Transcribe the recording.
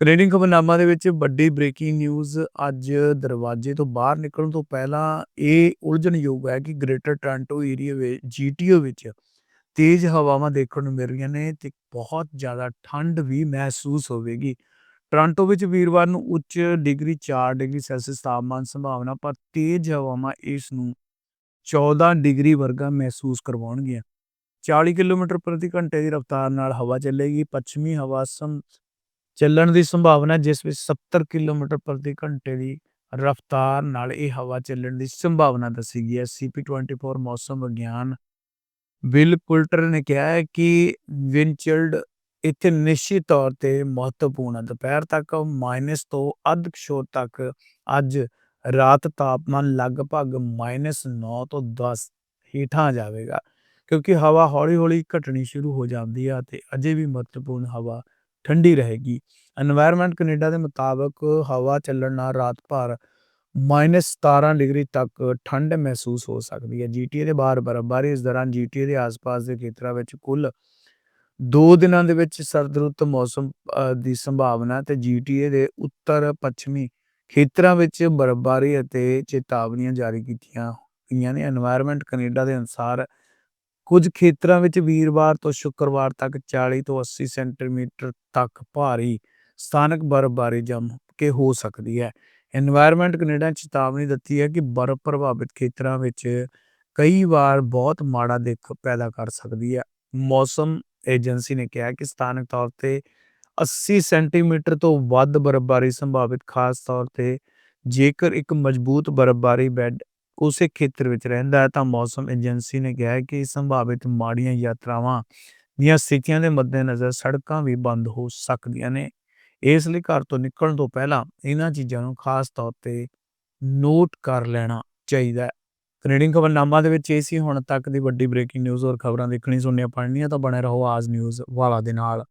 Canadian ਖਬਰਨਾਮਾ ਦੇ ਵਿੱਚ ਵੱਡੀ ਬ੍ਰੇਕਿੰਗ ਨਿਊਜ਼ ਅੱਜ ਦਰਵਾਜ਼ੇ ਤੋਂ ਬਾਹਰ ਨਿਕਲਣ ਤੋਂ ਪਹਿਲਾਂ ਇਹ ਉਲਝਣਯੋਗ ਹੈ ਕਿ ਗ੍ਰੇਟਰ ਟੋਰਾਂਟੋ ਏਰੀਆ ਵਿੱਚ ਜੀਟੀਓ ਵਿੱਚ ਤੇਜ਼ ਹਵਾਵਾਂ ਦੇਖਣ ਨੂੰ ਮਿਲ ਰਹੀਆਂ ਨੇ ਤੇ ਬਹੁਤ ਜ਼ਿਆਦਾ ਠੰਡ ਵੀ ਮਹਿਸੂਸ ਹੋਵੇਗੀ। ਟੋਰਾਂਟੋ ਵਿੱਚ ਵੀਰਵਾਰ ਨੂੰ ਉੱਚ ਡਿਗਰੀ 4 ਡਿਗਰੀ ਸੈਲਸੀਅਸ ਤਾਪਮਾਨ ਸੰਭਾਵਨਾ, ਪਰ ਤੇਜ਼ ਹਵਾਵਾਂ ਇਸ ਨੂੰ 14 ਡਿਗਰੀ ਵਰਗਾ ਮਹਿਸੂਸ ਕਰਵਾਉਣਗੀਆਂ। 40 ਕਿਲੋਮੀਟਰ ਪ੍ਰਤੀ ਘੰਟੇ ਦੀ ਰਫ਼ਤਾਰ ਨਾਲ ਹਵਾ ਚੱਲੇਗੀ, ਪੱਛਮੀ ਹਵਾ ਸੰ ਚੱਲਣ ਦੀ ਸੰਭਾਵਨਾ ਜਿਸ ਵਿੱਚ 70 ਕਿਲੋਮੀਟਰ ਪ੍ਰਤੀ ਘੰਟੇ ਦੀ ਰਫ਼ਤਾਰ ਨਾਲ ਇਹ ਹਵਾ ਚੱਲਣ ਦੀ ਸੰਭਾਵਨਾ ਦੱਸੀ ਗਈ ਹੈ। CP24 ਮੌਸਮ ਵਿਗਿਆਨ ਬਿਲ ਕੁਲਟਰ ਨੇ ਕਿਹਾ ਹੈ ਕਿ ਵਿੰਚਲਡ ਇੱਥੇ ਨਿਸ਼ਚਿਤ ਤੌਰ ਤੇ ਮਹੱਤਵਪੂਰਨ ਹੈ। ਦੁਪਹਿਰ ਤੱਕ ਮਾਈਨਸ ਤੋਂ ਅੱਧ ਕੁ ਤੱਕ, ਅੱਜ ਰਾਤ ਤਾਪਮਾਨ ਲਗਭਗ -9 ਤੋਂ 10 ਹੇਠਾਂ ਜਾਵੇਗਾ, ਕਿਉਂਕਿ ਹਵਾ ਹੌਲੀ-ਹੌਲੀ ਘਟਣੀ ਸ਼ੁਰੂ ਹੋ ਜਾਂਦੀ ਹੈ ਤੇ ਅਜੇ ਵੀ ਮਹੱਤਵਪੂਰਨ ਹਵਾ ਠੰਡੀ ਰਹੇਗੀ। এনवायरमेंट ਕੈਨੇਡਾ ਦੇ ਮੁਤਾਬਕ ਹਵਾ ਚੱਲਣ ਨਾਲ ਰਾਤ ਭਰ -17 ਡਿਗਰੀ ਤੱਕ ਠੰਡ ਮਹਿਸੂਸ ਹੋ ਸਕਦੀ ਹੈ। ਜੀਟੀਏ ਦੇ ਬਾਹਰ ਬਰਫ਼ਬਾਰੀ ਇਸ ਦੌਰਾਨ ਜੀਟੀਏ ਦੇ ਆਸ-ਪਾਸ ਦੇ ਖੇਤਰਾਂ ਵਿੱਚ ਕੁੱਲ 2 ਦਿਨਾਂ ਦੇ ਵਿੱਚ ਸਰਦ ਰੁੱਤ ਮੌਸਮ ਦੀ ਸੰਭਾਵਨਾ ਤੇ ਜੀਟੀਏ ਦੇ ਉੱਤਰ ਪੱਛਮੀ ਖੇਤਰਾਂ ਵਿੱਚ ਬਰਫ਼ਬਾਰੀ ਅਤੇ ਚੇਤਾਵਨੀਆਂ ਜਾਰੀ ਕੀਤੀਆਂ ਗਈਆਂ ਨੇ। এনवायरमेंट ਕੈਨੇਡਾ ਦੇ ਅਨੁਸਾਰ ਕੁਝ ਖੇਤਰਾਂ ਵਿੱਚ ਵੀਰਵਾਰ ਤੋਂ ਸ਼ੁੱਕਰਵਾਰ ਤੱਕ 40 ਤੋਂ 80 ਸੈਂਟੀਮੀਟਰ ਤੱਕ ਭਾਰੀ ਸਥਾਨਕ ਬਰਫ਼ਬਾਰੀ ਜਮ ਕੇ ਹੋ ਸਕਦੀ ਹੈ। এনवायरमेंट ਕੈਨੇਡਾ ਚੇਤਾਵਨੀ ਦਿੱਤੀ ਹੈ ਕਿ ਬਰਫ਼ ਪ੍ਰਭਾਵਿਤ ਖੇਤਰਾਂ ਵਿੱਚ ਕਈ ਵਾਰ ਬਹੁਤ ਮਾੜਾ ਦੇਖ ਪੈਦਾ ਕਰ ਸਕਦੀ ਹੈ। ਮੌਸਮ ਏਜੰਸੀ ਨੇ ਕਿਹਾ ਕਿ ਸਥਾਨਕ ਤੌਰ ਤੇ 80 ਸੈਂਟੀਮੀਟਰ ਤੋਂ ਵੱਧ ਬਰਫ਼ਬਾਰੀ ਸੰਭਾਵਿਤ, ਖਾਸ ਤੌਰ ਤੇ ਜੇਕਰ ਇੱਕ ਮਜ਼ਬੂਤ ਬਰਫ਼ਬਾਰੀ ਬੈੱਡ ਉਸੇ ਖੇਤਰ ਵਿੱਚ ਰਹਿੰਦਾ ਹੈ, ਤਾਂ ਮੌਸਮ ਏਜੰਸੀ ਨੇ ਕਿਹਾ ਕਿ ਸੰਭਾਵਿਤ ਮਾੜੀਆਂ ਯਾਤਰਾਵਾਂ ਦੀਆਂ ਸਥਿਤੀਆਂ ਦੇ ਮੱਦੇਨਜ਼ਰ ਸੜਕਾਂ ਵੀ ਬੰਦ ਹੋ ਸਕਦੀਆਂ ਨੇ। ਇਸ ਲਈ ਘਰ ਤੋਂ ਨਿਕਲਣ ਤੋਂ ਪਹਿਲਾਂ ਇਹਨਾਂ ਚੀਜ਼ਾਂ ਨੂੰ ਖਾਸ ਤੌਰ ਤੇ ਨੋਟ ਕਰ ਲੈਣਾ ਚਾਹੀਦਾ ਹੈ। ਕੈਨੇਡੀਅਨ ਖਬਰਨਾਮਾ ਦੇ ਵਿੱਚ ਇਹ ਸੀ, ਹੁਣ ਤੱਕ ਦੀ ਵੱਡੀ ਬ੍ਰੇਕਿੰਗ ਨਿਊਜ਼ ਔਰ ਖਬਰਾਂ ਦੇਖਣੀ ਸੁਣਨੀਆਂ ਪੜਨੀਆਂ ਤਾਂ ਬਣੇ ਰਹੋ ਆਜ ਨਿਊਜ਼ ਵਾਲਾ ਦੇ ਨਾਲ।